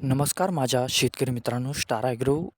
नमस्कार माझ्या शेतकरी मित्रांनो स्टार ॲग्रो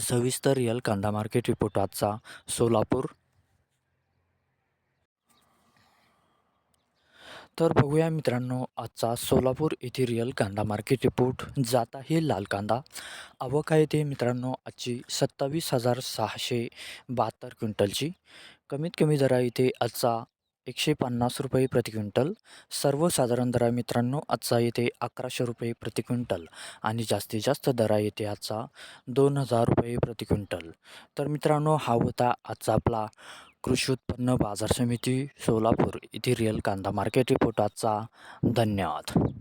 सविस्तर रिअल कांदा मार्केट रिपोर्ट आजचा सोलापूर. तर बघूया मित्रांनो आजचा सोलापूर येथे रिअल कांदा मार्केट रिपोर्ट. जात आहे लाल कांदा. आवक आहे ते मित्रांनो आजची सत्तावीस हजार सहाशे बहात्तर क्विंटलची. कमीत कमी दरा इथे आजचा एकशे पन्नास रुपये प्रति क्विंटल. सर्वसाधारण दरा मित्रांनो आजचा येते अकराशे रुपये प्रति क्विंटल आणि जास्तीत जास्त दरा येते आजचा दोन हजार रुपये प्रति क्विंटल. तर मित्रांनो हा होता आजचा आपला कृषी उत्पन्न बाजार समिती सोलापूर इथे रिअल कांदा मार्केट रिपोर्ट आजचा. धन्यवाद.